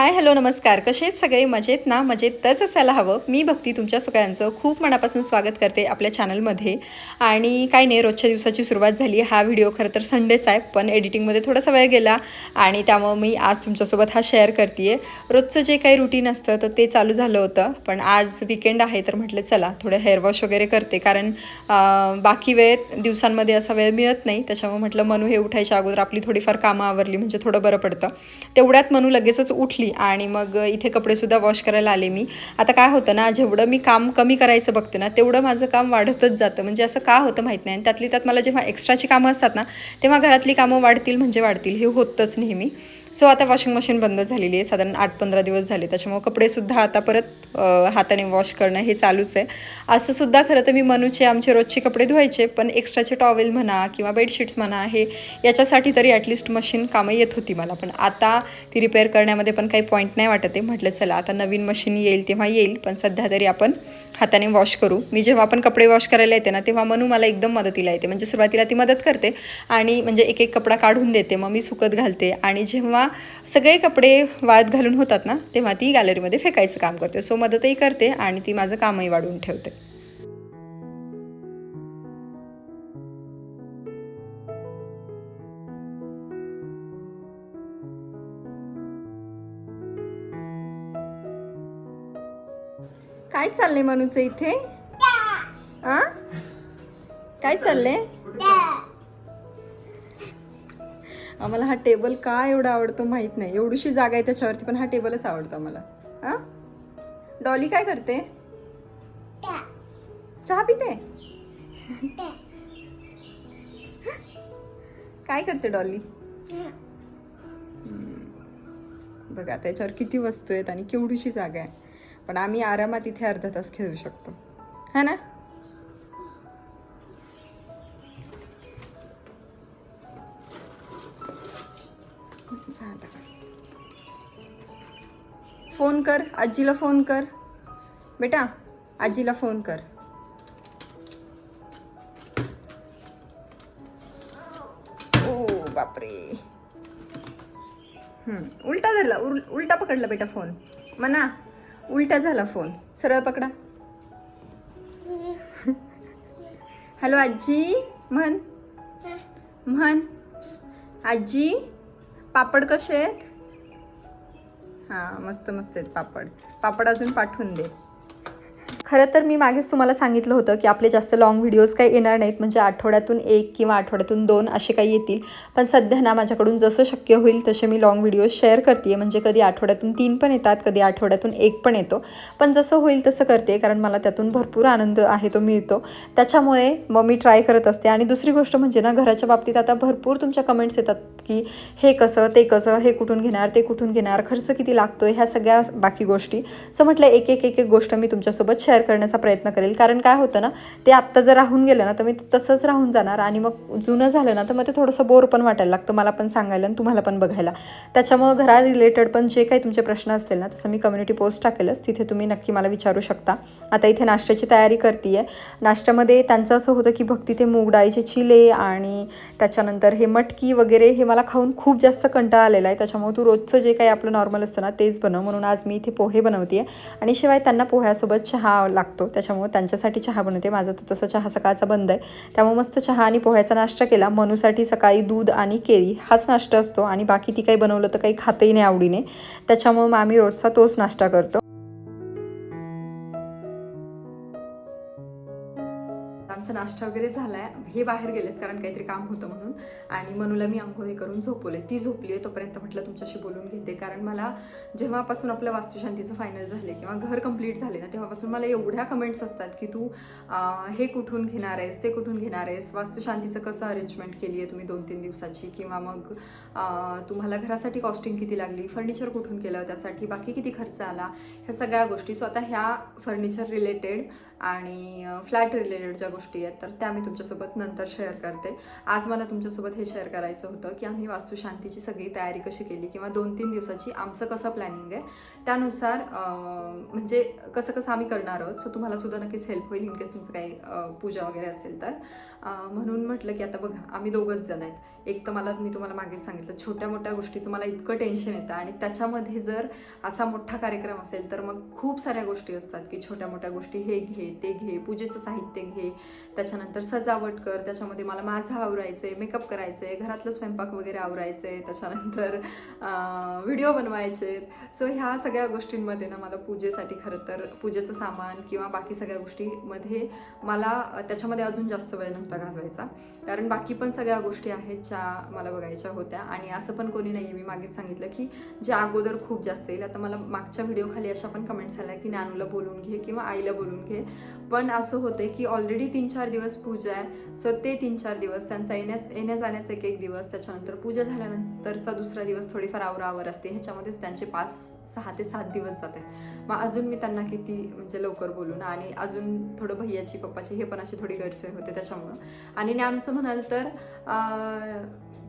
Hi hello नमस्कार. कसे आहेत सगळे? मजेत ना? मजेत तच असायला हवं. मी भक्ती तुमच्या सगळ्यांचं खूप मनापासून स्वागत करते आपल्या चॅनलमध्ये. आणि काही नाही रोजच्या दिवसाची सुरुवात झाली. हा व्हिडिओ खरं तर संडेच आहे पण एडिटिंगमध्ये थोडासा वेळ गेला आणि त्यामुळं मी आज तुमच्यासोबत हा शेअर करते आहे रोजचं जे काही रुटीन असतं तर ते चालू झालं होतं. पण आज विकेंड आहे तर म्हटलं चला थोडं हेअर वॉश वगैरे करते. कारण बाकी वेळेत दिवसांमध्ये असा वेळ मिळत नाही. त्याच्यामुळे म्हटलं मनू हे उठायच्या अगोदर आपली थोडीफार कामं आवरली म्हणजे थोडं बरं पडतं. तेवढ्यात मनू लगेचच उठली. आणि मग इथे कपडेसुद्धा वॉश करायला आले मी. आता काय होतं ना जेवढं मी काम कमी करायचं बघते ना तेवढं माझं काम वाढतच जातं. म्हणजे असं का होतं माहीत नाही. आणि त्यातली त्यात मला जेव्हा एक्स्ट्राची कामं असतात ना तेव्हा घरातली कामं वाढतील म्हणजे वाढतील. हे होतंच नेहमी. सो आता वॉशिंग मशीन बंद झालेली आहे. साधारण आठ पंधरा दिवस झाले. त्याच्यामुळे कपडेसुद्धा आता परत हाताने वॉश करणं हे चालूच आहे. असं सुद्धा खरं तर मी मनूचे आमचे रोजचे कपडे धुवायचे पण एक्स्ट्राचे टॉवेल म्हणा किंवा बेडशीट्स म्हणा हे याच्यासाठी तरी ॲटलिस्ट मशीन कामं येत होती मला. पण आता ती रिपेअर करण्यामध्ये पण काही पॉईंट नाही वाटत आहे. म्हटलं चला आता नवीन मशीन येईल तेव्हा येईल पण सध्या तरी आपण हाताने वॉश करू. मी जेव्हा आपण कपडे वॉश करायला येते ना तेव्हा मनू मला एकदम मदतीला येते. म्हणजे सुरुवातीला ती मदत करते आणि म्हणजे एक एक कपडा काढून देते. मग मी सुकत घालते आणि जेव्हा सगळे कपडे वाळत घालून होतात ना तेव्हा ती गॅलरीमध्ये फेकायचं काम करते. सो मदतही करते आणि ती माझं कामही वाढवून ठेवते. काय चाललंय मनूचं इथे? आ? काय चाललंय? आम्हाला हा टेबल का एवढा आवडतो माहीत नाही. एवढीशी जागा आहे त्याच्यावरती पण हा टेबलच आवडतो आम्हाला. हा डॉली काय करते? चहा पिते? काय करते डॉली? बघा त्याच्यावर किती वस्तू आहेत आणि केवढीशी जागा आहे. पण आम्ही आरामात इथे अर्धा तास खेळू शकतो. है ना? झालं. फोन कर आजीला फोन कर. बेटा आजीला फोन कर. ओ बापरे. हम्म, उलटा धरला उल उलटा पकडला बेटा फोन. म्हणा उलटा झाला फोन. सरळ पकडा. हॅलो आजी. म्हण. म्हण. आजी पापड कसे आहेत? हां मस्त मस्त आहेत पापड. पापड अजून पाठवून दे. खरं तर मी मागेच तुम्हाला सांगितलं होतं की आपले जास्त लाँग व्हिडिओज काही येणार नाहीत म्हणजे आठवड्यातून एक किंवा आठवड्यातून दोन असे काही येतील. पण सध्या ना माझ्याकडून जसं शक्य होईल तसे मी लाँग व्हिडिओज शेअर करते म्हणजे कधी आठवड्यातून तीन पण येतात कधी आठवड्यातून एक पण येतो. पण जसं होईल तसं करते कारण मला त्यातून भरपूर आनंद आहे तो मिळतो. त्याच्यामुळे मग मी ट्राय करत असते. आणि दुसरी गोष्ट म्हणजे ना घराच्या बाबतीत आता भरपूर तुमच्या कमेंट्स येतात की हे कसं ते कसं हे कुठून घेणार ते कुठून घेणार खर्च किती लागतो ह्या सगळ्या बाकी गोष्टी. सो म्हटलं एक एक एक एक गोष्ट मी तुमच्यासोबत शेअर तयार करण्याचा प्रयत्न करेल. कारण काय होतं ना ते आत्ता जर राहून गेलं ना तर मी तसंच राहून जाणार आणि मग जुनं झालं ना तर मग ते थोडंसं बोर पण वाटायला लागतं मला पण सांगायला आणि तुम्हाला पण बघायला. त्याच्यामुळं घरा रिलेटेड पण जे काही तुमचे प्रश्न असतील ना तसं मी कम्युनिटी पोस्ट टाकेलच. तिथे तुम्ही नक्की मला विचारू शकता. आता इथे नाश्त्याची तयारी करते आहे नाश्त्यामध्ये त्यांचं असं होतं की भक्ती ते मूग डाळीचे चिले आणि त्याच्यानंतर हे मटकी वगैरे हे मला खाऊन खूप जास्त कंटाळा आलेला आहे. त्याच्यामुळे तू रोजचं जे काही आपलं नॉर्मल असतं ना तेच बनव. म्हणून आज मी इथे पोहे बनवते आहे आणि शिवाय त्यांना पोह्यासोबत चहा लागतो. त्याच्यामुळे त्यांच्यासाठी चहा बनवते. माझं तर तसं चहा सकाळचा बंद आहे. त्यामुळे मस्त चहा आणि पोह्याचा नाश्ता केला. मनूसाठी सकाळी दूध आणि केळी हाच नाश्ता असतो. आणि बाकी ती काही बनवलं तर काही खातही नाही आवडीने. त्याच्यामुळे मग आम्ही रोजचा तोच नाश्ता करतो. आमचा नाश्ता वगैरे झालाय. हे बाहेर गेलेत कारण काहीतरी काम होतं म्हणून. आणि मनूला मी आंघोळी करून झोपवले ती झोपली आहे तोपर्यंत म्हटलं तुमच्याशी बोलून घेते. कारण मला जेव्हापासून आपलं वास्तुशांतीचं फायनल झाले किंवा घर कंप्लीट झाले ना तेव्हापासून मला एवढ्या कमेंट्स असतात की तू हे कुठून घेणार आहेस ते कुठून घेणार आहेस? वास्तुशांतीचं कसं अरेंजमेंट केली आहे तुम्ही दोन तीन दिवसाची? किंवा मग तुम्हाला घरासाठी कॉस्टिंग किती लागली फर्निचर कुठून केलं त्यासाठी बाकी किती खर्च आला ह्या सगळ्या गोष्टी. सो आता ह्या फर्निचर रिलेटेड आणि फ्लॅट रिलेटेड ज्या गोष्टी आहेत तर त्या मी तुमच्यासोबत नंतर शेअर करते. आज मला तुमच्यासोबत हे शेअर करायचं होतं की आम्ही वास्तुशांतीची सगळी तयारी कशी केली किंवा दोन तीन दिवसाची आमचं कसं प्लॅनिंग आहे त्यानुसार म्हणजे कसं कसं आम्ही करणार आहोत. सो तुम्हाला सुद्धा नक्कीच हेल्प होईल इन केस तुमचं काही पूजा वगैरे असेल तर. म्हणून म्हटलं की आता बघा आम्ही दोघंच जण आहेत. एक तर मला मी तुम्हाला मागे सांगितलं छोट्या मोठ्या गोष्टीचं मला इतकं टेन्शन येतं आणि त्याच्यामध्ये जर असा मोठा कार्यक्रम असेल तर मग खूप साऱ्या गोष्टी असतात की छोट्या मोठ्या गोष्टी हे घे ते घे पूजेचं साहित्य घे त्याच्यानंतर सजावट कर त्याच्यामध्ये मला माझं आवरायचं आहे मेकअप करायचं आहे घरातलं स्वयंपाक वगैरे आवरायचं आहे त्याच्यानंतर व्हिडिओ बनवायचे सो ह्या सगळ्या गोष्टींमध्ये ना मला पूजेसाठी खरं तर पूजेचं सामान किंवा बाकी सगळ्या गोष्टीमध्ये मला त्याच्यामध्ये अजून जास्त वेळ नव्हता. घालवायचा. कारण बाकी पण सगळ्या गोष्टी आहेत ज्या मला बघायच्या होत्या. आणि असं पण कोणी नाही मी मागेच सांगितलं की जे अगोदर खूप जास्त येईल. आता मला मागच्या व्हिडिओखाली अशा पण कमेंट्स आल्या की नानूला बोलून घे किंवा आईला बोलून घे. पण असं होतं की ऑलरेडी तीन चार दिवस पूजा आहे. सो ते तीन चार दिवस त्यांचा येण्याच येण्या जाण्याचा एक एक दिवस. त्याच्यानंतर पूजा झाल्यानंतरचा दुसरा दिवस थोडीफार आवरावर असते. ह्याच्यामध्येच त्यांचे पाच सहा ते सात दिवस जात आहेत. मग अजून मी त्यांना किती म्हणजे लवकर बोलून आणि अजून थोडं भैयाची पप्पाची हे पण अशी थोडी गैरसोय होते त्याच्यामुळं. आणि ज्ञानचं म्हणाल तर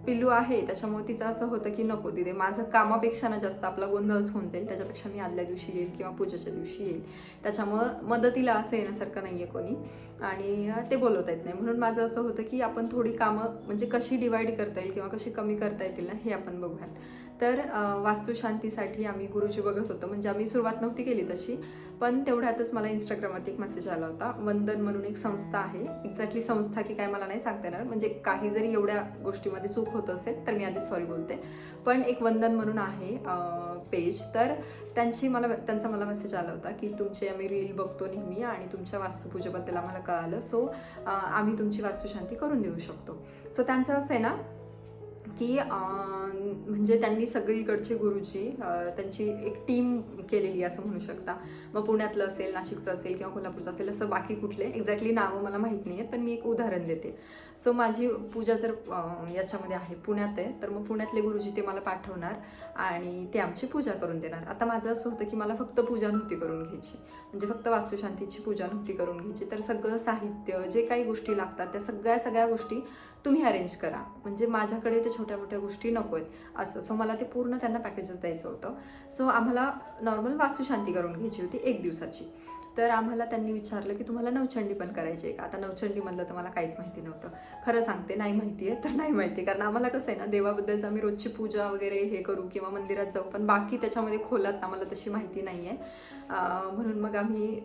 पिल्लू आहे त्याच्यामुळे तिचं असं होतं की नको तिथे माझं कामापेक्षा ना जास्त आपला गोंधळच होऊन जाईल त्याच्यापेक्षा मी आदल्या दिवशी येईल किंवा पूजेच्या दिवशी येईल. त्याच्यामुळं मदतीला असं येण्यासारखं नाही आहे कोणी. आणि ते बोलवता येत नाही. म्हणून माझं असं होतं की आपण थोडी कामं म्हणजे कशी डिवाईड करता येईल किंवा कशी कमी करता येतील ना हे आपण बघूयात. तर वास्तुशांतीसाठी आम्ही गुरुजी बघत होतो. म्हणजे आम्ही सुरुवात नव्हती केली तशी पण तेवढ्यातच मला इंस्टाग्रामवरती एक मेसेज आला होता. वंदन म्हणून एक संस्था आहे. एक्झॅक्टली संस्था की काय मला नाही सांगता येणार. म्हणजे काही जरी एवढ्या गोष्टीमध्ये चूक होत असेल तर मी आधी सॉरी बोलते. पण एक वंदन म्हणून आहे पेज तर त्यांची मला त्यांचा मला मेसेज आला होता की तुमचे आम्ही रील बघतो नेहमी आणि तुमच्या वास्तुपूजेबद्दल आम्हाला कळालं. सो आम्ही तुमची वास्तुशांती करून देऊ शकतो. सो त्यांचं असं आहे ना की म्हणजे त्यांनी सगळीकडचे गुरुजी त्यांची एक टीम केलेली असं म्हणू शकता. मग पुण्यातलं असेल नाशिकचं असेल किंवा कोल्हापूरचं असेल असं बाकी कुठले. एक्झॅक्टली नावं मला माहीत नाही आहेत पण मी एक उदाहरण देते. सो माझी पूजा जर याच्यामध्ये आहे पुण्यात आहे तर मग पुण्यातले गुरुजी ते मला पाठवणार आणि ते आमची पूजा करून देणार. आता माझं असं होतं की मला फक्त पूजा नव्हती करून घ्यायची. म्हणजे फक्त वास्तुशांतीची पूजा नव्हती करून घ्यायची तर सगळं साहित्य जे काही गोष्टी लागतात त्या सगळ्या सगळ्या गोष्टी तुम्ही अरेंज करा. म्हणजे माझ्याकडे ते छोट्या मोठ्या गोष्टी नको आहेत असं. सो मला ते पूर्ण त्यांना पॅकेजेस द्यायचं होतं. सो आम्हाला नॉर्मल वास्तुशांती करून घ्यायची होती एक दिवसाची. तर आम्हाला त्यांनी विचारलं की तुम्हाला नवचंडी पण करायची आहे का? आता नवचंडीमधलं तर मला काहीच माहिती नव्हतं. खरं सांगते नाही माहिती आहे तर नाही माहिती कारण आम्हाला कसं आहे ना देवाबद्दलच आम्ही रोजची पूजा वगैरे हे करू किंवा मंदिरात जाऊ पण बाकी त्याच्यामध्ये खोलात आम्हाला तशी माहिती नाही आहे म्हणून मग आम्ही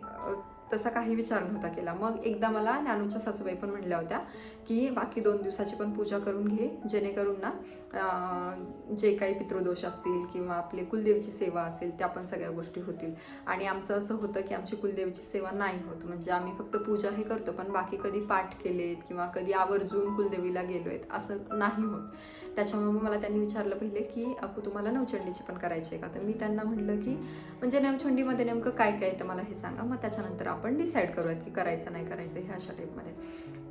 तसा काही विचार नव्हता केला. मग एकदा मला ज्ञानूच्या सासूबाई पण म्हणल्या होत्या की बाकी दोन दिवसाची पण पूजा करून घे जेणेकरून ना जे काही पितृदोष असतील किंवा आपली कुलदेवीची सेवा असेल त्या पण सगळ्या गोष्टी होतील. आणि आमचं असं होतं की आमची कुलदेवीची सेवा नाही होत. म्हणजे आम्ही फक्त पूजा हे करतो पण बाकी कधी पाठ केलेत किंवा कधी आवर्जून कुलदेवीला गेलो आहेत असं नाही होत. त्याच्यामुळे मग मला त्यांनी विचारलं पहिले की अकू तुम्हाला नवचंडीची पण करायची आहे का? तर मी त्यांना म्हटलं की म्हणजे नवचंडीमध्ये नेमकं काय काय आहे तर मला हे सांगा. मग त्याच्यानंतर आपण डिसाईड करूयात की करायचं नाही करायचं ह्या अशा टाईपमध्ये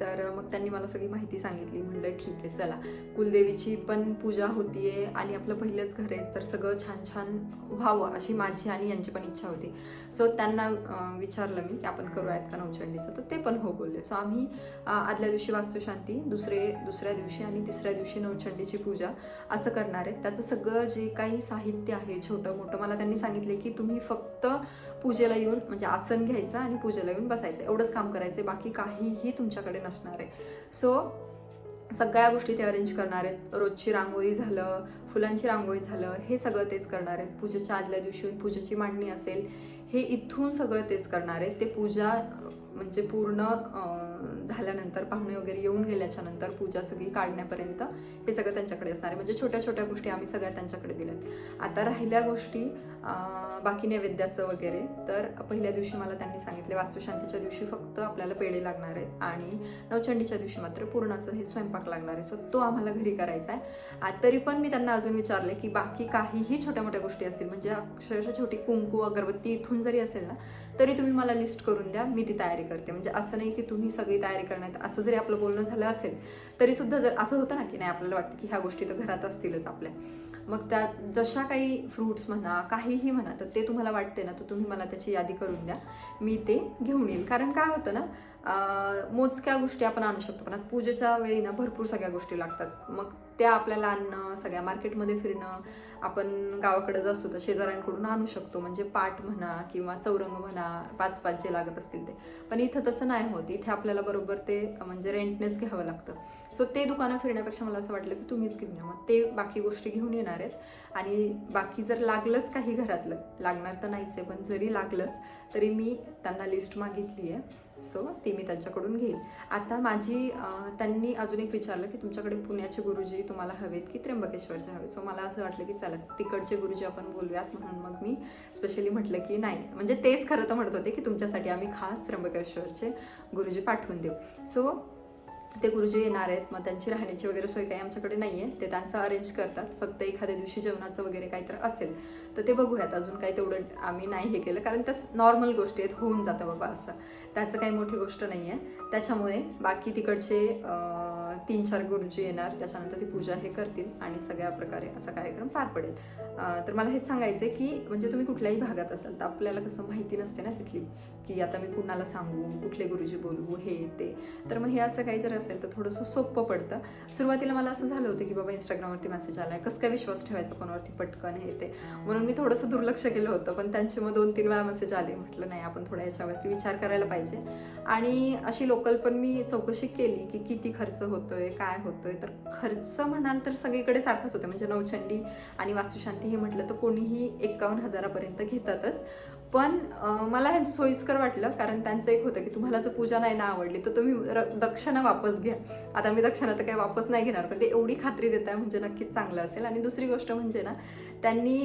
तर मग त्यांनी मला सगळी माहिती सांगितली. म्हणलं ठीक आहे चला. कुलदेवीची पण पूजा होतीये आणि आपलं पहिलंच घर आहे. तर सगळं छान छान व्हावं अशी माझी आणि यांची पण इच्छा होती. सो त्यांना विचारलं मी की आपण करूयात का नवचंडीचं? तर ते पण हो बोलले. सो आम्ही आदल्या दिवशी वास्तुशांती दुसरे दुसऱ्या दिवशी आणि तिसऱ्या दिवशी नवचंडीची पूजा असं करणार आहेत. त्याचं सगळं जे काही साहित्य आहे छोटं मोठं मला त्यांनी सांगितले की तुम्ही फक्त पूजेला येऊन म्हणजे आसन घ्यायचं आणि पूजेला येऊन बसायचं. एवढंच काम करायचं बाकी काहीही तुमच्याकडे नसणार आहे. सो सगळ्या गोष्टी ते अरेंज करणार आहेत. रोजची रांगोळी झालं फुलांची रांगोळी झालं हे सगळं तेच करणार आहेत. पूजेच्या आदल्या दिवशी पूजेची मांडणी असेल हे इथून सगळं तेच करणार आहेत. ते पूजा म्हणजे पूर्ण झाल्यानंतर पाहुणे वगैरे येऊन गेल्याच्यानंतर पूजा सगळी काढण्यापर्यंत हे सगळं त्यांच्याकडे असणार आहे. म्हणजे छोट्या छोट्या गोष्टी आम्ही सगळ्या त्यांच्याकडे दिल्यात. आता राहिल्या गोष्टी बाकी नैवेद्याचं वगैरे. तर पहिल्या दिवशी मला त्यांनी सांगितले वास्तुशांतीच्या दिवशी फक्त आपल्याला पेढे लागणार आहेत आणि नवचंडीच्या दिवशी मात्र पूर्णाचं हे स्वयंपाक लागणार आहे. सो तो आम्हाला घरी करायचा आहे. आ, तरी पण मी त्यांना अजून विचारले की बाकी काहीही छोट्या मोठ्या गोष्टी असतील म्हणजे अक्षरशः छोटी कुंकू अगरबत्ती इथून जरी असेल ना तरी तुम्ही मला लिस्ट करून द्या मी ती तयारी करते. म्हणजे असं नाही की तुम्ही सगळी तयारी करण्यात असं जरी आपलं बोलणं झालं असेल तरी सुद्धा जर असं होतं ना की नाही आपल्याला वाटतं की ह्या गोष्टी तर घरात असतीलच आपल्या. मग त्या जशा काही फ्रूट्स म्हणा काहीही म्हणा तर ते तुम्हाला वाटते ना तर तुम्ही मला त्याची यादी करून द्या. मी ते घेऊन येईल. कारण काय होतं ना मोजक्या गोष्टी आपण आणू शकतो पण पूजेच्या वेळी ना भरपूर सगळ्या गोष्टी लागतात. मग त्या आपल्याला आणणं सगळ्या मार्केटमध्ये फिरणं आपण गावाकडे जर तर शेजाऱ्यांकडून आणू शकतो. म्हणजे पाट म्हणा किंवा चौरंग म्हणा पाच पाच जे लागत असतील ते. पण इथं तसं नाही होत. इथे आपल्याला बरोबर ते म्हणजे रेंटनेच घ्यावं लागतं. सो ते दुकानं फिरण्यापेक्षा मला असं वाटलं की तुम्हीच घेऊन या. मग ते बाकी गोष्टी घेऊन येणार आहेत. आणि बाकी जर लागलंच काही घरातलं लागणार तर नाहीच आहे. पण जरी लागलंच तरी मी त्यांना लिस्ट मागितली आहे सो ती मी त्यांच्याकडून घेईन. आता माझी त्यांनी अजून एक विचारलं की तुमच्याकडे पुण्याचे गुरुजी तुम्हाला हवेत की त्र्यंबकेश्वरचे हवेत? सो मला असं वाटलं की चला तिकडचे गुरुजी आपण बोलूयात. म्हणून मग मी स्पेशली म्हटलं की नाही. म्हणजे तेच खरं तर म्हणत होते की तुमच्यासाठी आम्ही खास त्र्यंबकेश्वरचे गुरुजी पाठवून देऊ. सो ते गुरुजी येणार आहेत. मग त्यांची राहण्याची वगैरे सोय काही आमच्याकडे नाही आहे ते त्यांचं अरेंज करतात. फक्त एखाद्या दिवशी जेवणाचं वगैरे काहीतरी असेल. तर ते बघूयात अजून काही तेवढं आम्ही नाही हे केलं कारण त्या नॉर्मल गोष्टी आहेत होऊन जातं बाबा असं. त्याचं काही मोठी गोष्ट नाही आहे त्याच्यामुळे बाकी तिकडचे तीन चार गुरुजी येणार त्याच्यानंतर ती पूजा हे करतील आणि सगळ्या प्रकारे असा कार्यक्रम पार पडेल. तर मला हेच सांगायचं आहे की म्हणजे तुम्ही कुठल्याही भागात असाल तर आपल्याला कसं माहिती नसते ना तिथली की आता मी कुणाला सांगू कुठले गुरुजी बोलवू हे ते. तर मग हे असं काही जर असेल तर थोडंसं सोपं पडतं. सुरुवातीला मला असं झालं होतं की बाबा इंस्टाग्रामवरती मेसेज आहे कसं काय विश्वास ठेवायचा कोणावरती पटकन हे ते. म्हणून मी थोडंसं दुर्लक्ष केलं होतं पण त्यांचे मग दोन तीन वेळा मेसेज आले. म्हटलं नाही आपण थोड्या याच्यावरती विचार करायला पाहिजे. आणि अशी लोकल पण मी चौकशी केली की किती खर्च होतोय काय होतोय. तर खर्च म्हणाल तर सगळीकडे सारखंच होतं म्हणजे नवचंडी आणि वास्तुशांती हे म्हटलं तर कोणीही एकावन्न हजारापर्यंत घेतातच. पण मला ह्यांचं सोयीस्कर वाटलं कारण त्यांचं एक होतं की तुम्हाला जर पूजा नाही ना आवडली तर तुम्ही र- दक्षिणा वापस घ्या. आता मी दक्षिणा तर काही वापस नाही घेणार पण ते एवढी खात्री देत आहे म्हणजे नक्कीच चांगलं असेल. आणि दुसरी गोष्ट म्हणजे ना त्यांनी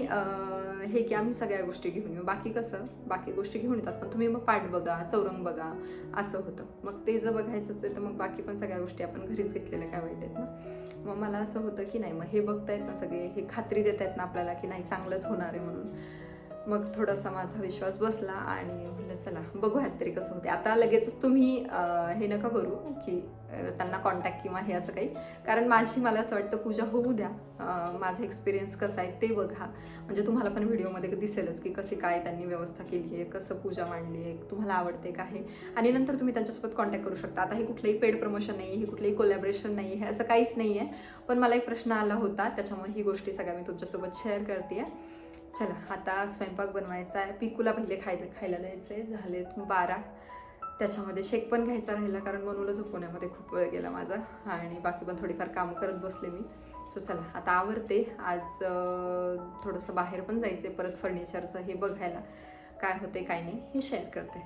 हे की आम्ही सगळ्या गोष्टी घेऊन येऊ. बाकी कसं? बाकी गोष्टी घेऊन येतात पण तुम्ही मग पाठ बघा चौरंग बघा असं होतं. मग ते जर बघायचंच आहे तर मग बाकी पण सगळ्या गोष्टी आपण घरीच घेतलेल्या काय वाईट आहेत ना? मग मला असं होतं की नाही मग हे बघतायत ना सगळे हे खात्री देत आहेत ना आपल्याला की नाही चांगलंच होणार आहे म्हणून. मग थोडासा माझा विश्वास बसला आणि म्हटलं चला बघूयात तरी कसं होते आता लगेचच तुम्ही हे नका करू की त्यांना कॉन्टॅक्ट किंवा हे असं काही. कारण माझी मला असं वाटतं पूजा होऊ द्या. माझा एक्सपिरियन्स कसा आहे ते बघा. म्हणजे तुम्हाला पण व्हिडिओमध्ये दिसेलच की कसे काय त्यांनी व्यवस्था केली आहे कसं पूजा मांडली आहे तुम्हाला आवडते का हे. आणि नंतर तुम्ही त्यांच्यासोबत कॉन्टॅक्ट करू शकता. आता हे कुठलंही पेड प्रमोशन नाही हे कुठलंही कोलॅबरेशन नाही आहे असं काहीच नाही आहे. पण मला एक प्रश्न आला होता त्याच्यामुळे ही गोष्टी सगळ्या मी तुमच्यासोबत शेअर करते आहे चला आता स्वयंपाक बनवायचा आहे. पिकूला पहिले खायला खायला द्यायचे झालेत बारा. त्याच्यामध्ये शेक पण घ्यायचा राहिला कारण मनूला झोपवण्यामध्ये खूप वेळ गेला माझा. आणि बाकी पण थोडीफार कामं करत बसले मी. सो चला आता आवरते. आज थोडंसं बाहेर पण जायचं आहे परत फर्निचरचं हे बघायला. काय होते काय नाही हे शेअर करते.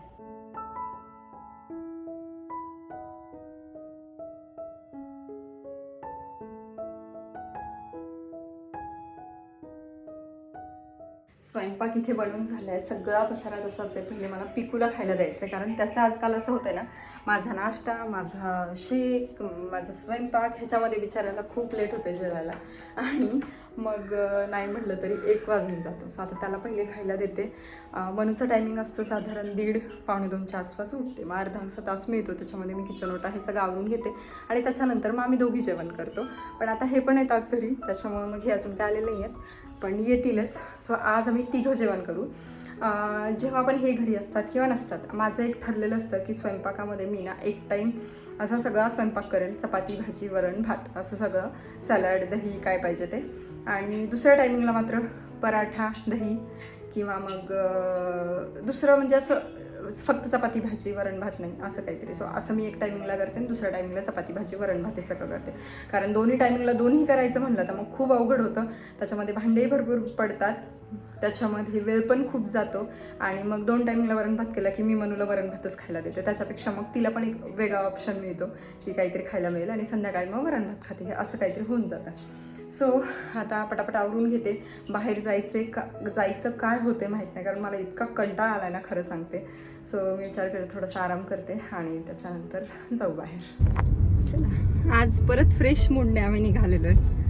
स्वयंपाक इथे बनवून आहे सगळा पसारा तसाच आहे. पहिले मला पिकूला खायला द्यायचं आहे कारण त्याचं आजकाल असं होतं आहे ना माझा नाश्ता माझा शेक माझा स्वयंपाक ह्याच्यामध्ये विचारायला खूप लेट होते जेवायला. आणि मग नाही म्हटलं तरी एक वाजून जातो. सो आता त्याला पहिले खायला देते. मनूचं टायमिंग असतं साधारण दीड पावणे दोनच्या आसपास उठते. मग अर्धा असा तास मिळतो. त्याच्यामध्ये मी किचन ओटा हे सगळं आवरून घेते. आणि त्याच्यानंतर मग आम्ही दोघी जेवण करतो. पण आता हे पण येतात घरी. त्याच्यामुळे मग हे अजून काय आलेले नाही आहेत पण येतीलच. सो आज आम्ही तिघं जेवण करू. जेव्हा पण हे घरी असतात किंवा नसतात माझं एक ठरलेलं असतं की स्वयंपाकामध्ये मी ना एक टाईम असा सगळा स्वयंपाक करेल. चपाती भाजी वरण भात असं सगळं. सॅलड दही काय पाहिजे ते. आणि दुसऱ्या टायमिंगला मात्र पराठा दही किंवा मग दुसरं म्हणजे असं फक्त चपाती भाजी वरण भात नाही असं काहीतरी. सो असं मी एक टायमिंगला करते आणि दुसऱ्या टायमिंगला चपाती भाजी वरण भात हे सगळं करते. कारण दोन्ही टायमिंगला दोन्ही करायचं म्हणलं तर मग खूप अवघड होतं. त्याच्यामध्ये भांडेही भरपूर पडतात. त्याच्यामध्ये वेळ पण खूप जातो. आणि मग दोन टायमिंगला वरण भात केला की मी मनूला वरण भातच खायला देते. त्याच्यापेक्षा मग तिला पण एक वेगळा ऑप्शन मिळतो की काहीतरी खायला मिळेल आणि संध्याकाळी मग वरण भात खाते. हे असं काहीतरी होऊन जातं. सो आता पटापट आवरून घेते. बाहेर जायचे का जायचं काय होते माहीत नाही. कारण मला इतका कंटाळा आला ना खरं सांगते. सो मी विचार करते थोडासा आराम करते आणि त्याच्यानंतर जाऊ बाहेर. चला. आज परत फ्रेश मूडने आम्ही निघालेलो आहे.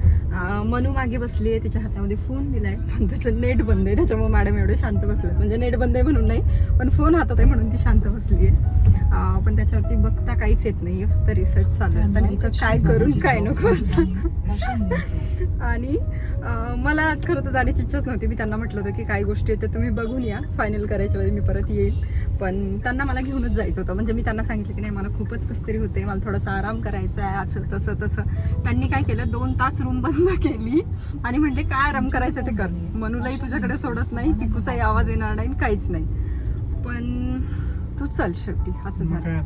मनू मागे बसली आहे तिच्या हातामध्ये फोन दिलाय. पण त्याचं नेट बंद आहे त्याच्यामुळे मॅडम एवढे शांत बसले म्हणजे नेट बंद आहे म्हणून नाही पण फोन हातात आहे म्हणून ती शांत बसली आहे. पण त्याच्यावरती बघता काहीच येत नाही फक्त रिसर्च चालू आहे. नेमकं काय करून काय नको असं. आणि मला आज खरं तर जाण्याची इच्छाच नव्हती. मी त्यांना म्हटलं होतं की काही गोष्टी आहेत त्या तुम्ही बघून या. फायनल करायच्या वेळी मी परत येईल. पण त्यांना मला घेऊनच जायचं होतं. म्हणजे मी त्यांना सांगितलं की नाही मला खूपच कसं तरी होते मला थोडासा आराम करायचा आहे असं तसं तसं. त्यांनी काय केलं? दोन तास रूम बंद केली. आणि म्हटले काय आराम करायचं ते कर. मनूलाही तुझ्याकडे सोडत नाही पिकूचाही आवाज येणार नाही काहीच नाही. पण तू चल शेवटी असं झालं.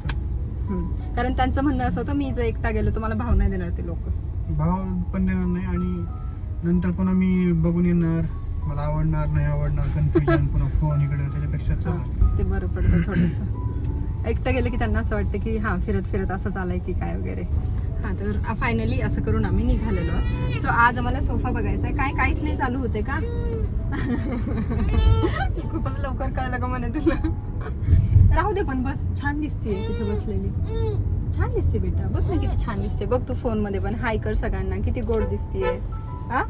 कारण त्यांचं म्हणणं असं होतं मी जर एकटा गेलो तर मला भाव नाही देणार ते लोक. भाव पण देणार नाही आणि नंतर पुन्हा मी बघून येणार मला आवडणार नाही आवडणार कन्फ्युजन पुन्हा फोन इकडे त्याच्यापेक्षा चला. ते बरं पडतं थोडंसं. एकटं गेलं की त्यांना असं वाटतं की हां फिरत फिरत असं चाललंय की काय वगैरे. हां तर फायनली असं करून आम्ही निघालेलो. सो आज आम्हाला सोफा बघायचा आहे. काय काहीच नाही चालू होते का? खूपच लवकर कळलं का म्हणे तुला. राहू दे पण बस. छान दिसते तिथे बसलेली. छान दिसते बेटा. बघ ना किती छान दिसते. बघ तू फोनमध्ये पण. हाय कर सगळ्यांना. किती गोड दिसतीये. हा?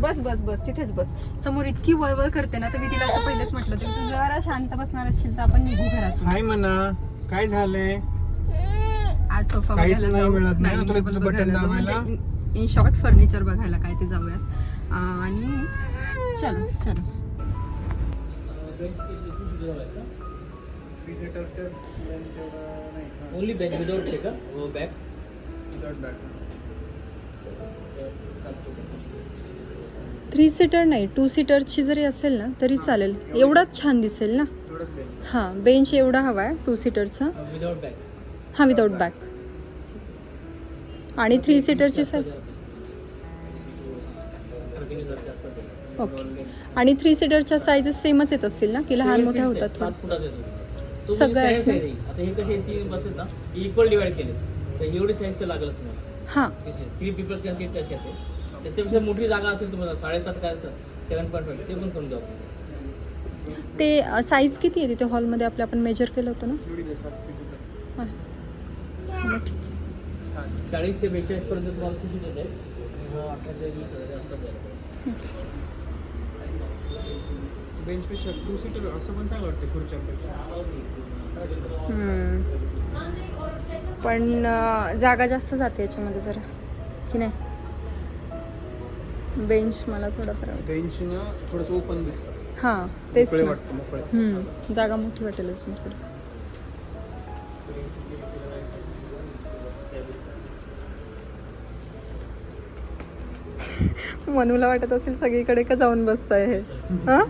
बस बस बस. तिथेच बस. समोर इतकी वळवळ करते ना तर मी तिला असं पहिलेच म्हटलं तू जरा शांत बसणार असशील तर आपण निघू घरात हाय म्हणा काय झालंय? आज सोफा काहीच बघायला नाही जाऊ. मिळत. नाही तुला बघायला. दाबायला? म्हणजे इन शॉर्ट फर्निचर बघायला काय ते जाऊयात. अं, आणि चलो चलो. ओनली बॅग विदाउट का हो बॅग थ्री सीटर नाही टू सीटरची जरी असेल ना तरी चालेल. एवढाच छान दिसेल ना? हां बेंच एवढा हवा आहे टू सीटरचा विदाउट बॅग हां विदाउट बॅक आणि थ्री सीटरची साईज ओके आणि थ्री सीटरच्या साईजेस सेमच येत असतील ना? की लहान मोठ्या होतात सात थोडं. फुटाचा येतो तो सगळं आहे size आहे. आता कसे तीन बसतात ना? इक्वल डिवाइड केले तर एवढी साईज तर लागलं तुम्हाला. हां. थ्री पीपल्स कॅन सीट आहे. त्याच्यापेक्षा मोठी जागा असेल तुम्हाला. साडेसात काय सेवन पॉईंट फाईव्ह ते पण करून. ते साईज किती आहे तिथे हॉलमध्ये आपल्या आपण मेजर केलं होतं ना? हां. चाळीस ते बेचाळीस पर्यंत तुम्हाला हा अठरा ते वीस हजार आसपास जाईल. बेंचपेक्षा टू सीटर असं पण चांगलं वाटतं खुर्च्यापेक्षा. पण जागा जास्त जाते याच्यामध्ये जरा. की नाही? बेंच मला थोडा फरक बेंच ना थोडंसं ओपन दिसतं. हां तेच. जागा मोठी वाटेल अजून थोडी मनूला वाटत असेल सगळीकडे का जाऊन बसताय हे? हां?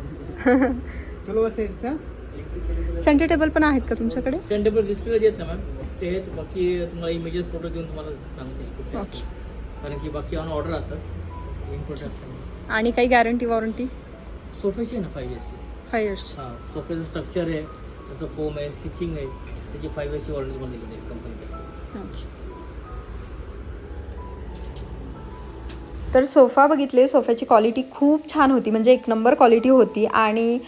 तुला बसायचं सेंटर टेबल पण आहेत का तुमच्याकडे? सेंटेबल डिस्प्ले देत ना मॅम ते बाकी तुम्हाला इमेजेस फोटो देऊन तुम्हाला सांगते. ओके. कारण की बाकी ऑन ऑर्डर असतात. इम्पॉर्टंट असतात. आणि काही गॅरंटी वॉरंटी सोफेची आहे ना फाईव्ह इयर्सची फाय इयर्स हां सोफेचं स्ट्रक्चर आहे. त्याचं फोम आहे स्टिचिंग आहे. त्याची फाईव्ह इयर्सची वॉरंटी तुम्हाला दिली जाईल कंपनीकडे तर सोफा बघितले सोफ्याची क्वालिटी खूप छान होती. म्हणजे एक नंबर क्वालिटी होती आणि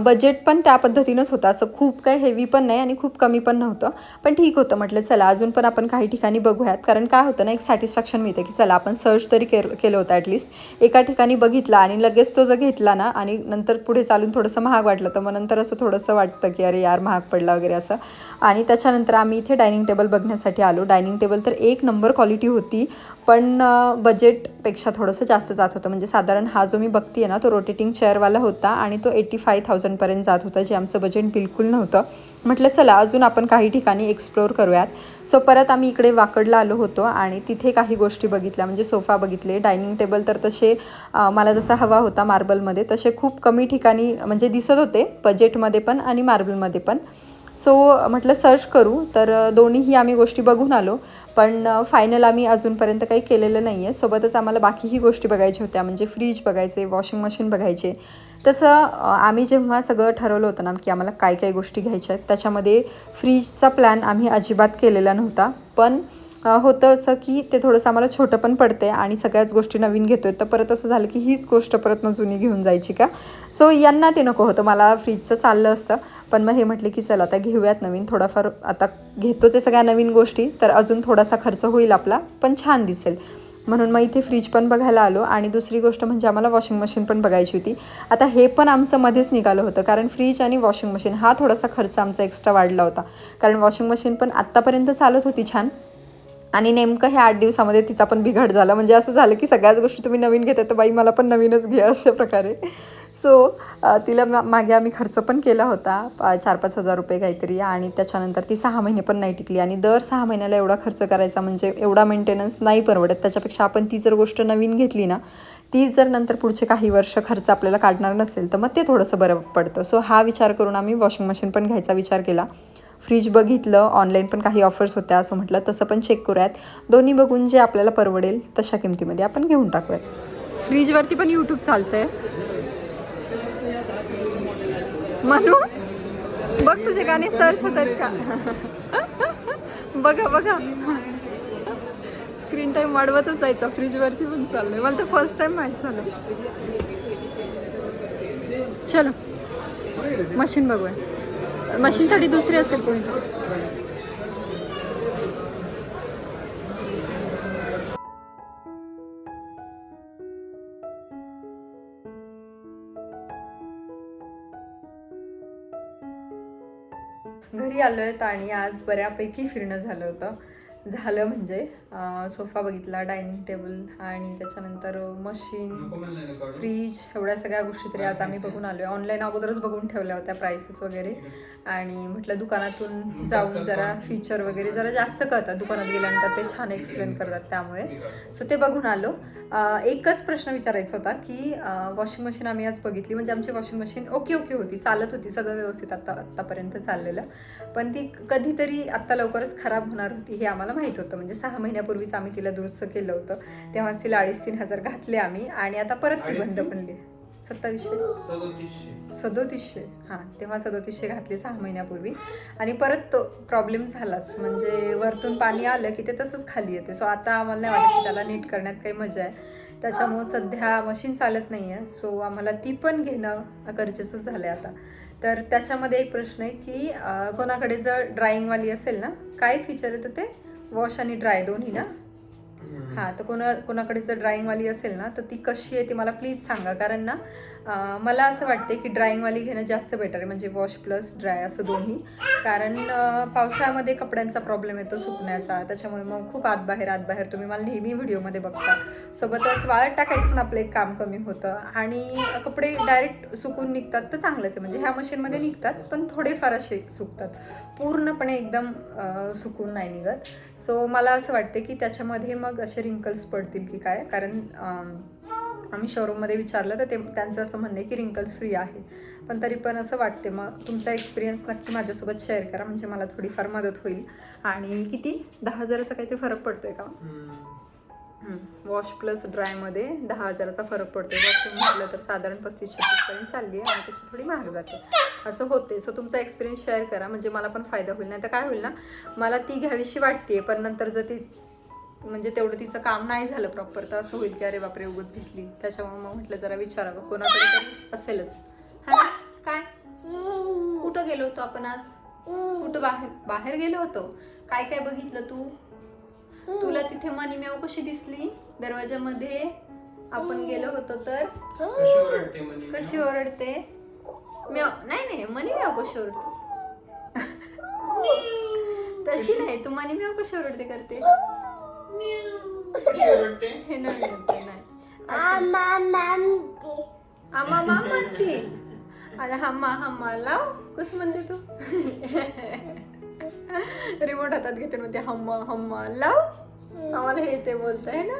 बजेट पण त्या पद्धतीनंच होतं. असं खूप काही हेवी पण नाही आणि खूप कमी पण नव्हतं. पण ठीक होतं. म्हटलं चला अजून पण आपण काही ठिकाणी बघूयात. कारण काय होतं ना एक सॅटिस्फॅक्शन मिळतं की चला आपण सर्च तरी केर केलं होतं ॲटलिस्ट एका ठिकाणी बघितला आणि लगेच तो जर घेतला ना आणि नंतर पुढे चालून थोडंसं महाग वाटलं तर मग नंतर असं थोडंसं वाटतं की अरे यार महाग पडला वगैरे असं. आणि त्याच्यानंतर आम्ही इथे डायनिंग टेबल बघण्यासाठी आलो. डायनिंग टेबल तर एक नंबर क्वालिटी होती. पण बजेटपेक्षा थोडंसं जास्त जात होतं. म्हणजे साधारण हा जो मी बघते ना तो रोटेटिंग चेअरवाला होता आणि तो एटी फाय थाउजंडपर्यंत जात होता जे आमचं बजेट बिलकुल नव्हतं. म्हटलं चला अजून आपण काही ठिकाणी एक्सप्लोअर करूयात. सो परत आम्ही इकडे वाकडला आलो होतो आणि तिथे काही गोष्टी बघितल्या. म्हणजे सोफा बघितले डायनिंग टेबल तर तसे मला जसा हवा होता मार्बलमध्ये तसे खूप कमी ठिकाणी म्हणजे दिसत होते बजेटमध्ये पण आणि मार्बलमध्ये पण. सो म्हटलं सर्च करू तर दोन्हीही आम्ही गोष्टी बघून आलो. पण फायनल आम्ही अजूनपर्यंत काही केलेलं नाही आहे सोबतच आम्हाला बाकीही गोष्टी बघायच्या होत्या म्हणजे फ्रीज बघायचे वॉशिंग मशीन बघायचे. तसं आम्ही जेव्हा सगळं ठरवलं होतं ना की आम्हाला काय काय गोष्टी घ्यायच्या आहेत त्याच्यामध्ये फ्रीजचा प्लॅन आम्ही अजिबात केलेला नव्हता. पण होतं असं की ते थोडंसं आम्हाला छोटं पण पडते आणि सगळ्याच गोष्टी नवीन घेतो आहेत तर परत असं झालं की हीच गोष्ट परत मग जुनी घेऊन जायची का? सो यांना ते नको होतं. मला फ्रीजचं चाललं असतं. पण मग हे म्हटले की चल आता घेऊयात नवीन. थोडाफार आता घेतोच आहे सगळ्या नवीन गोष्टी. तर अजून थोडासा खर्च होईल आपला पण छान दिसेल. म्हणून मग इथे फ्रीज पण बघायला आलो आणि दुसरी गोष्ट म्हणजे आम्हाला वॉशिंग मशीन पण बघायची होती. आता हे पण आमचं मध्येच निघालं होतं. कारण फ्रीज आणि वॉशिंग मशीन हा थोडासा खर्च आमचा एक्स्ट्रा वाढला होता. कारण वॉशिंग मशीन पण आत्तापर्यंत चालत होती छान. आणि नेमकं हे आठ दिवसामध्ये तिचा पण बिघड झाला. म्हणजे असं झालं की सगळ्याच गोष्टी तुम्ही नवीन घेता तर बाई मला पण नवीनच घ्या अशा प्रकारे. सो तिला मा मागे आम्ही खर्च पण केला होता. चार पाच हजार रुपये काहीतरी आणि त्याच्यानंतर ती सहा महिने पण नाही टिकली. आणि दर सहा महिन्याला एवढा खर्च करायचा म्हणजे एवढा मेंटेनन्स नाही परवडत. त्याच्यापेक्षा आपण ती जर गोष्ट नवीन घेतली ना ती जर नंतर पुढचे काही वर्ष खर्च आपल्याला काढणार नसेल तर मग ते थोडंसं बरं पडतं. सो हा विचार करून आम्ही वॉशिंग मशीन पण घ्यायचा विचार केला. फ्रीज बघितलं ऑनलाईन पण काही ऑफर्स होत्या असं म्हटलं तसं पण चेक करूयात. दोन्ही बघून जे आपल्याला परवडेल तशा किमतीमध्ये आपण घेऊन टाकूयात. फ्रीजवरती पण यूट्यूब चालतंय. म्हणू बघ तुझे गाणे सर्च होत आहेत का? बघा बघा. स्क्रीन टाईम वाढवतच जायचा फ्रीजवरती पण चाललंय. मला तर फर्स्ट टाइम माहीत झालं. चलो मशीन बघूया. मशीनसाठी दुसरी असेल कोणीतरी घरी आलो आहेत आणि आज बऱ्यापैकी फिरणं झालं होतं. झालं म्हणजे सोफा बघितला डायनिंग टेबल आणि त्याच्यानंतर मशीन फ्रीज एवढ्या सगळ्या गोष्टी तरी आज आम्ही बघून आलो आहे ऑनलाईन अगोदरच बघून ठेवल्या होत्या प्राइसेस वगैरे. आणि म्हटलं दुकानातून जाऊन जरा फीचर वगैरे जरा जास्त कळतात. दुकानात गेल्यानंतर ते छान एक्सप्लेन करतात त्यामुळे. सो ते बघून आलो. एकच प्रश्न विचारायचा होता की वॉशिंग मशीन आम्ही आज बघितली. म्हणजे आमची वॉशिंग मशीन ओके ओके होती. चालत होती. सगळं व्यवस्थित आत्ता आत्तापर्यंत चाललेलं. पण ती कधीतरी आत्ता लवकरच खराब होणार होती हे आम्हाला माहीत होतं. म्हणजे सहा महिन्यापूर्वीच आम्ही तिला दुरुस्त केलं होतं. तेव्हाच तिला अडीच तीन हजार घातले आम्ही. आणि आता परत ती बंद पडली. सत्तावीसशे. सदोतीसशे. हां तेव्हा सदोतीसशे घातले सहा महिन्यापूर्वी. आणि परत तो प्रॉब्लेम झालाच. म्हणजे वरतून पाणी आलं की ते तसंच खाली येते. सो आता आम्हाला नाही वाटत की त्याला नीट करण्यात काही मजा आहे. त्याच्यामुळं सध्या मशीन चालत नाही आहे सो आम्हाला ती पण घेणं गरजेचं झालं आहे आता. तर त्याच्यामध्ये एक प्रश्न आहे की कोणाकडे जर ड्राईंगवाली असेल ना काय फीचर येतं ते? वॉश आणि ड्राय दोन्ही ना? हां तर कोणा कोणाकडे जर ड्रॉइंगवाली असेल ना तर ती कशी आहे ती मला प्लीज सांगा. कारण ना मला असं वाटते की ड्रायिंगवाली घेणं जास्त बेटर आहे म्हणजे वॉश प्लस ड्राय असं दोन्ही. कारण पावसाळ्यामध्ये कपड्यांचा प्रॉब्लेम येतो सुकण्याचा. त्याच्यामुळे मग खूप आत बाहेर आत बाहेर तुम्ही मला नेहमी व्हिडिओमध्ये बघता. सोबतच वाळत टाकायचं पण आपलं एक काम कमी होतं. आणि कपडे डायरेक्ट सुकून निघतात तर चांगलंच आहे. म्हणजे ह्या मशीनमध्ये निघतात पण थोडेफार असे सुकतात. पूर्णपणे एकदम सुकून नाही निघत. सो मला असं वाटते की त्याच्यामध्ये मग असे रिंकल्स पडतील की काय? कारण आम्ही शोरूममध्ये विचारलं तर ते त्यांचं असं म्हणणं आहे की रिंकल्स फ्री आहे. पण तरी पण असं वाटते मग तुमचा एक्सपिरियन्स नक्की माझ्यासोबत शेअर करा म्हणजे मला थोडीफार मदत होईल. आणि किती? दहा हजाराचा काहीतरी फरक पडतोय का? वॉश प्लस ड्रायमध्ये दहा हजाराचा फरक पडतो वॉशिंग म्हटलं तर साधारण पस्तीस छत्तीसपर्यंत चालली आहे आणि तशी थोडी महाग जाते. असं होते सो तुमचा एक्सपिरियन्स शेअर करा म्हणजे मला पण फायदा होईल. नाही तर काय होईल ना मला ती घ्यावीशी वाटते पण नंतर जर ती म्हणजे तेवढं तिचं काम नाही झालं प्रॉपर तर असं होईल की अरे बापरे उगच घेतली. त्याच्यामुळे मग म्हटलं जरा विचारावं कोणाकडे तरी असेलच. हा? काय? कुठं गेलो होतो आपण आज? कुठं बाहेर बाहेर गेलो होतो? काय काय बघितलं तू? तुला तिथे मनी मेव कशी दिसली? दरवाजामध्ये आपण गेलो होतो तर? कशी ओरडते मेव नाही नाही मनी मेव कशी ओरडते? तशी नाही तू मनी मेव कशी ओरडते करते? हे नाही. अशी. आम्हा मा म्हणते अरे हम्मा हम्मा लाव. कस म्हणते तू? रिमोट हातात घेते म्हणते हम्मा हम्मा लाव. आम्हाला हे ते बोलत आहे ना?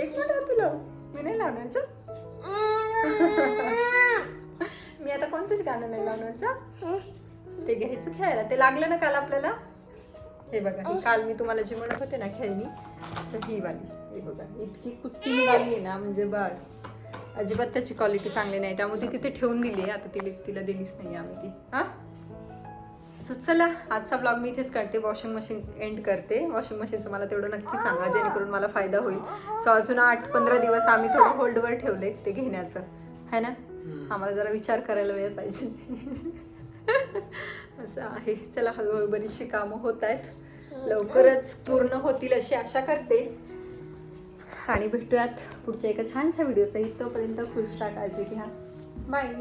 एक मिनिट हाती लाव. मी नाही लावणार चा मी आता कोणतंच गाणं नाही लावणार चा ते घ्यायचं खेळायला. ते लागलं ना काल आपल्याला? हे बघा ही काल मी तुम्हाला जी म्हणत होते ना खेळणी सो ही वाली हे बघा इतकी कुचकी निघाली आहे ना म्हणजे बस. अजिबात त्याची क्वालिटी चांगली नाही. त्यामुळे ती तिथे ठेवून दिली आहे. आता तिला तिला दिलीच नाही आम्ही ती. हां? सो चला आजचा ब्लॉग मी इथेच करते वॉशिंग मशीन एंड करते. वॉशिंग मशीनचं मला तेवढं नक्की सांगा जेणेकरून मला फायदा होईल. सो अजून आठ पंधरा दिवस आम्ही थोडं होल्डवर ठेवले ते घेण्याचं. है ना? आम्हाला जरा विचार करायला वेळ पाहिजे. असं आहे. चला हळूहळू बरीचशी कामं होत आहेत. लवकरच पूर्ण होतील अशी आशा करते. आणि भेटूयात पुढच्या एका छानशा व्हिडिओसहित. तोपर्यंत खुश राहा काळजी घ्या. बाय